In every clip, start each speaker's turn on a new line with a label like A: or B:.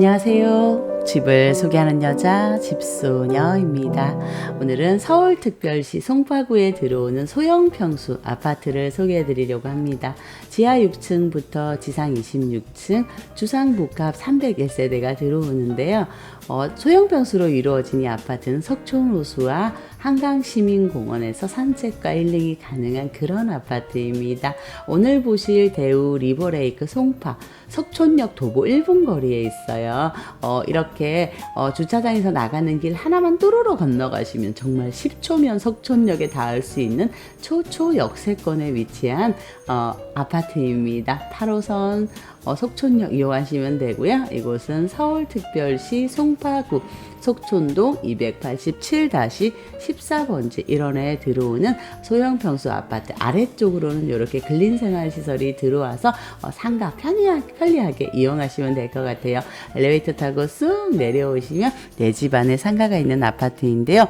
A: 안녕하세요. 집을 소개하는 여자 집소녀입니다. 오늘은 서울특별시 송파구에 들어오는 소형평수 아파트를 소개해 드리려고 합니다. 지하 6층부터 지상 26층 주상복합 301세대가 들어오는데요. 어, 소형평수로 이루어진 이 아파트는 석촌호수와 한강시민공원에서 산책과 힐링이 가능한 그런 아파트입니다. 오늘 보실 대우 리버레이크 송파 석촌역 도보 1분 거리에 있어요. 어, 이렇게 어, 주차장에서 나가는 길 하나만 뚜루로 건너가시면 정말 10초면 석촌역에 닿을 수 있는 초초 역세권에 위치한 어, 아파트입니다. 8호선 어, 속촌역 이용하시면 되고요. 이곳은 서울특별시 송파구 속촌동 287-14번지 1원에 들어오는 소형 평수 아파트 아래쪽으로는 이렇게 근린생활시설이 들어와서 어, 상가 편리하, 편리하게 이용하시면 될 것 같아요. 엘리베이터 타고 쑥 내려오시면 내 집 안에 상가가 있는 아파트인데요.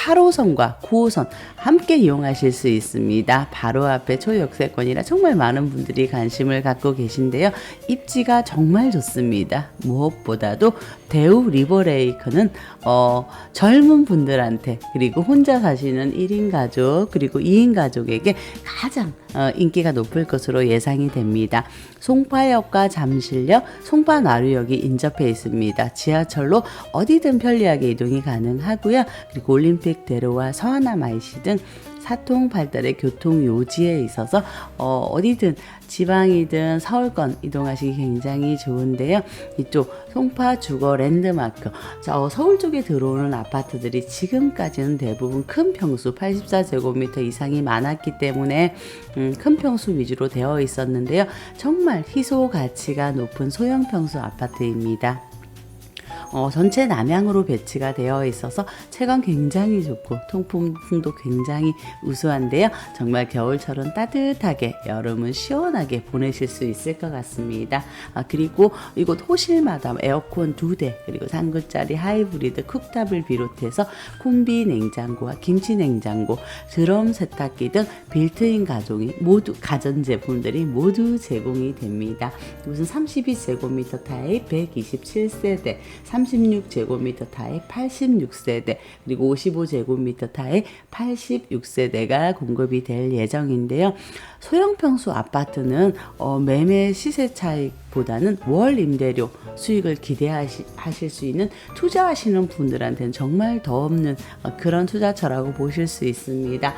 A: 8호선과 9호선 함께 이용하실 수 있습니다. 바로 앞에 초역세권이라 정말 많은 분들이 관심을 갖고 계신데요. 입지가 정말 좋습니다. 무엇보다도 대우 리버레이크는 어, 젊은 분들한테 그리고 혼자 사시는 1인 가족 그리고 2인 가족에게 가장 어, 인기가 높을 것으로 예상이 됩니다. 송파역과 잠실역, 송파나루역이 인접해 있습니다. 지하철로 어디든 편리하게 이동이 가능하고요. 그리고 올림픽대로와 서하남 IC 등 사통팔달의 교통 요지에 있어서 어, 어디든 지방이든 서울권 이동하시기 굉장히 좋은데요. 이쪽 송파 주거 랜드마크 저 서울 쪽에 들어오는 아파트들이 지금까지는 대부분 큰 평수 84제곱미터 이상이 많았기 때문에 음, 큰 평수 위주로 되어 있었는데요. 정말 희소 가치가 높은 소형 평수 아파트입니다. 어, 전체 남향으로 배치가 되어 있어서 체감 굉장히 좋고 통풍도 굉장히 우수한데요. 정말 겨울철은 따뜻하게 여름은 시원하게 보내실 수 있을 것 같습니다. 아, 그리고 이곳 호실마다 에어컨 두 대 그리고 3구짜리 하이브리드 쿡탑을 비롯해서 콤비 냉장고와 김치 냉장고, 드럼 세탁기 등 빌트인 가정이 모두 가전 제품들이 모두 제공이 됩니다. 이곳은 32제곱미터 타입 127세대, 36제곱미터 타입 86세대, 그리고 55제곱미터 타입 86세대가 공급이 될 예정인데요. 소형 평수 아파트는 어, 매매 시세 차익보다는 월 임대료 수익을 기대하실 수 있는 투자하시는 분들한테는 정말 더 없는 어, 그런 투자처라고 보실 수 있습니다.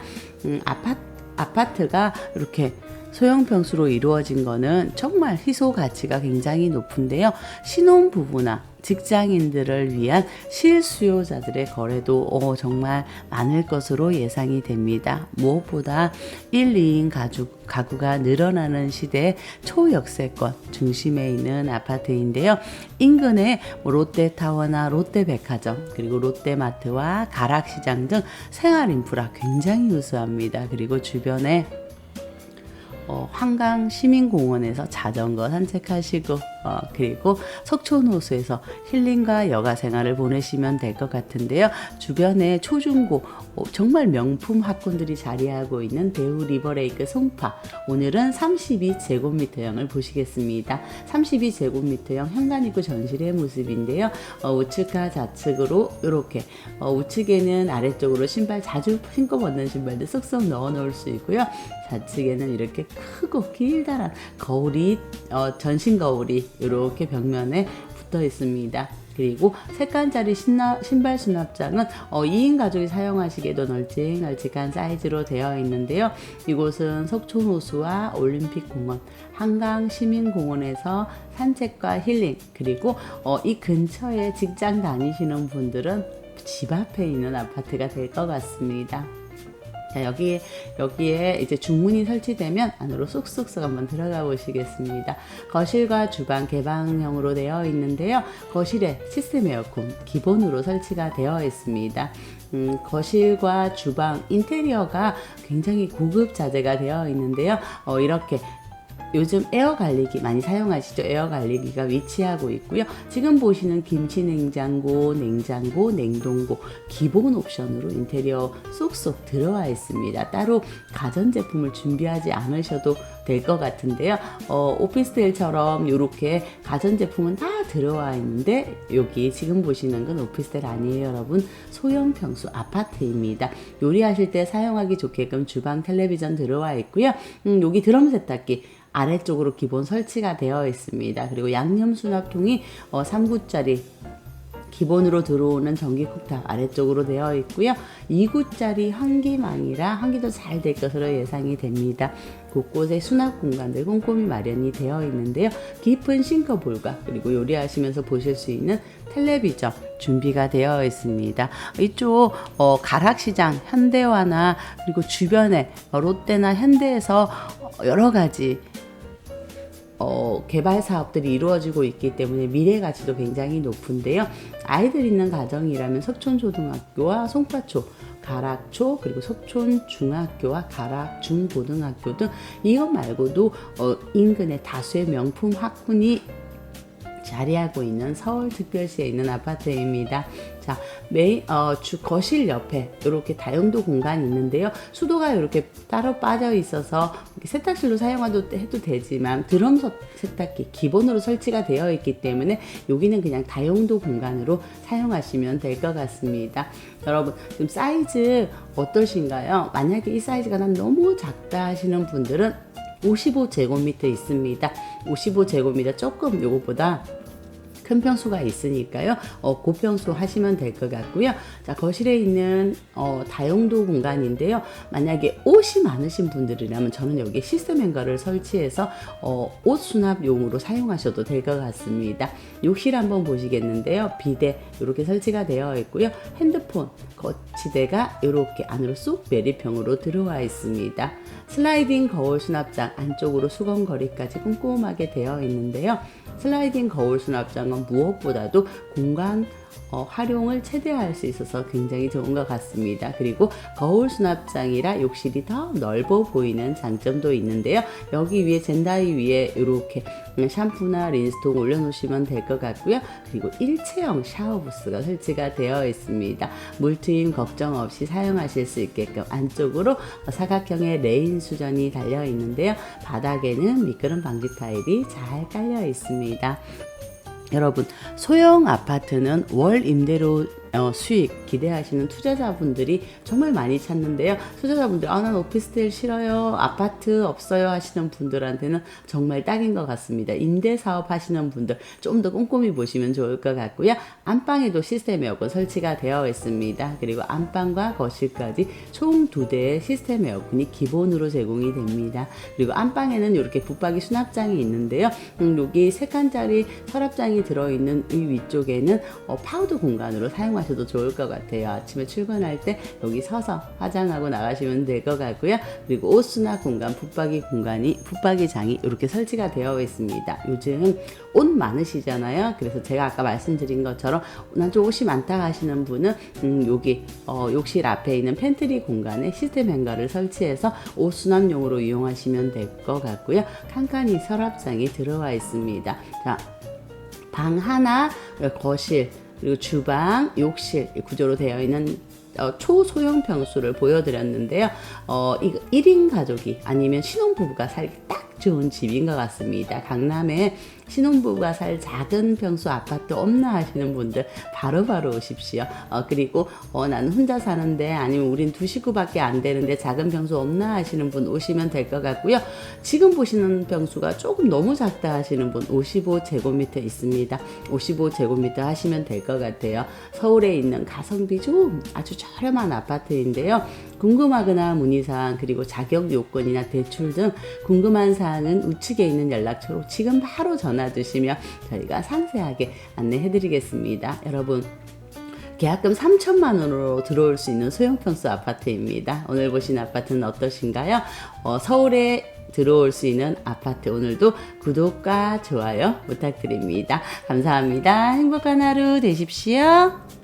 A: 음, 아파트, 아파트가 이렇게 소형 평수로 이루어진 거는 정말 희소 가치가 굉장히 높은데요. 신혼 부부나 직장인들을 위한 실수요자들의 거래도 어, 정말 많을 것으로 예상이 됩니다. 무엇보다 1, 2인 가족, 가구가 늘어나는 시대에 초역세권 중심에 있는 아파트인데요. 인근에 뭐 롯데타워나 롯데백화점, 그리고 롯데마트와 가락시장 등 생활 인프라 굉장히 우수합니다. 그리고 주변에 어, 한강 시민공원에서 자전거 산책하시고 어, 그리고 석촌호수에서 힐링과 여가 생활을 보내시면 될 것 같은데요. 주변에 초중고 어, 정말 명품 학군들이 자리하고 있는 대우 리버레이크 송파 오늘은 32제곱미터형을 보시겠습니다. 32제곱미터형 현관입구 전실의 모습인데요. 어, 우측과 좌측으로 이렇게 어, 우측에는 아래쪽으로 신발 자주 신고 벗는 신발들 쏙쏙 넣어 놓을 수 있고요. 좌측에는 이렇게 크고 길다란 거울이 어, 전신 거울이 이렇게 벽면에 붙어 있습니다. 그리고 색깔짜리 신발 수납장은 어, 2인 가족이 사용하시기에도 널찍널찍한 사이즈로 되어 있는데요. 이곳은 석촌호수와 올림픽공원, 한강시민공원에서 산책과 힐링, 그리고 어, 이 근처에 직장 다니시는 분들은 집 앞에 있는 아파트가 될 것 같습니다. 자, 여기에, 여기에 이제 중문이 설치되면 안으로 쏙쏙쏙 한번 들어가 보시겠습니다. 거실과 주방 개방형으로 되어 있는데요. 거실에 시스템 에어컨 기본으로 설치가 되어 있습니다. 음, 거실과 주방 인테리어가 굉장히 고급 자재가 되어 있는데요. 어, 이렇게 요즘 에어 관리기 많이 사용하시죠? 에어 관리기가 위치하고 있고요. 지금 보시는 김치 냉장고, 냉장고, 냉동고 기본 옵션으로 인테리어 쏙쏙 들어와 있습니다. 따로 가전 제품을 준비하지 않으셔도 될 것 같은데요. 어, 오피스텔처럼 이렇게 가전 제품은 다 들어와 있는데 여기 지금 보시는 건 오피스텔 아니에요, 여러분. 소형 평수 아파트입니다. 요리하실 때 사용하기 좋게끔 주방 텔레비전 들어와 있고요. 음, 여기 드럼 세탁기 아래쪽으로 기본 설치가 되어 있습니다. 그리고 양념 수납통이 어, 3구짜리 기본으로 들어오는 전기 쿡탑 아래쪽으로 되어 있고요. 2구짜리 환기망이라 환기도 잘 될 것으로 예상이 됩니다. 곳곳에 수납 공간들 꼼꼼히 마련이 되어 있는데요. 깊은 싱커 볼과 그리고 요리하시면서 보실 수 있는 텔레비전 준비가 되어 있습니다. 이쪽 어, 가락시장 현대화나 그리고 주변에 어, 롯데나 현대에서 어, 여러 가지 어, 개발 사업들이 이루어지고 있기 때문에 미래 가치도 굉장히 높은데요. 아이들 있는 가정이라면 석촌초등학교와 송파초, 가락초 그리고 석촌 중학교와 가락 중고등학교 등 이것 말고도 어, 인근에 다수의 명품 학군이 자리하고 있는 서울특별시에 있는 아파트입니다. 자, 메인 어, 주 거실 옆에 이렇게 다용도 공간이 있는데요. 수도가 이렇게 따로 빠져 있어서 세탁실로 사용해도 해도 되지만 드럼 서- 세탁기 기본으로 설치가 되어 있기 때문에 여기는 그냥 다용도 공간으로 사용하시면 될 것 같습니다. 여러분 지금 사이즈 어떠신가요? 만약에 이 사이즈가 난 너무 작다 하시는 분들은 55제곱미터 있습니다. 55제곱미터 조금 요거보다 큰 평수가 있으니까요. 어, 고평수 하시면 될 것 같고요. 자, 거실에 있는 어, 다용도 공간인데요. 만약에 옷이 많으신 분들이라면 저는 여기 시스템 행거를 설치해서 어, 옷 수납용으로 사용하셔도 될 것 같습니다. 욕실 한번 보시겠는데요. 비대 이렇게 설치가 되어 있고요. 핸드폰 거치대가 이렇게 안으로 쏙 메리평으로 들어와 있습니다. 슬라이딩 거울 수납장 안쪽으로 수건 거리까지 꼼꼼하게 되어 있는데요. 슬라이딩 거울 수납장은 무엇보다도 공간 어, 활용을 최대화할 수 있어서 굉장히 좋은 것 같습니다. 그리고 거울 수납장이라 욕실이 더 넓어 보이는 장점도 있는데요. 여기 위에 젠다이 위에 이렇게 샴푸나 린스통 올려놓으시면 될 것 같고요. 그리고 일체형 샤워 부스가 설치가 되어 있습니다. 물트임 걱정 없이 사용하실 수 있게끔 안쪽으로 사각형의 레인 수전이 달려 있는데요. 바닥에는 미끄럼 방지 타일이 잘 깔려 있습니다. 여러분 소형 아파트는 월 임대료 어, 수익 기대하시는 투자자분들이 정말 많이 찾는데요. 투자자분들 아 난 오피스텔 싫어요, 아파트 없어요 하시는 분들한테는 정말 딱인 것 같습니다. 임대 사업 하시는 분들 좀 더 꼼꼼히 보시면 좋을 것 같고요. 안방에도 시스템 에어컨 설치가 되어 있습니다. 그리고 안방과 거실까지 총 두 대의 시스템 에어컨이 기본으로 제공이 됩니다. 그리고 안방에는 이렇게 붙박이 수납장이 있는데요. 음, 여기 세 칸짜리 서랍장이 들어있는 이 위쪽에는 어, 파우더 공간으로 사용 하셔도 좋을 것 같아요. 아침에 출근할 때 여기 서서 화장하고 나가시면 될 것 같고요. 그리고 옷 수납 공간, 붙박이 공간이 붙박이 장이 이렇게 설치가 되어 있습니다. 요즘 옷 많으시잖아요. 그래서 제가 아까 말씀드린 것처럼 난 좀 옷이 많다 하시는 분은 음, 여기 어, 욕실 앞에 있는 팬트리 공간에 시스템 행거를 설치해서 옷 수납용으로 이용하시면 될 것 같고요. 칸칸이 서랍장이 들어와 있습니다. 자, 방 하나, 거실, 그리고 주방, 욕실 이 구조로 되어 있는 어, 초소형 평수를 보여드렸는데요. 어, 이거 1인 가족이 아니면 신혼부부가 살기 딱 좋은 집인 것 같습니다. 강남에 신혼부부가 살 작은 평수 아파트 없나 하시는 분들 바로 바로 오십시오. 어, 그리고 어, 나는 혼자 사는데 아니면 우린 두 식구밖에 안 되는데 작은 평수 없나 하시는 분 오시면 될 것 같고요. 지금 보시는 평수가 조금 너무 작다 하시는 분 55제곱미터 있습니다. 55제곱미터 하시면 될 것 같아요. 서울에 있는 가성비 좋은 아주 저렴한 아파트인데요. 궁금하거나 문의사항 그리고 자격 요건이나 대출 등 궁금한 사항은 우측에 있는 연락처로 지금 바로 전화 주시면 저희가 상세하게 안내해 드리겠습니다. 여러분 계약금 3천만 원으로 들어올 수 있는 소형평수 아파트입니다. 오늘 보신 아파트는 어떠신가요? 어, 서울에 들어올 수 있는 아파트 오늘도 구독과 좋아요 부탁드립니다. 감사합니다. 행복한 하루 되십시오.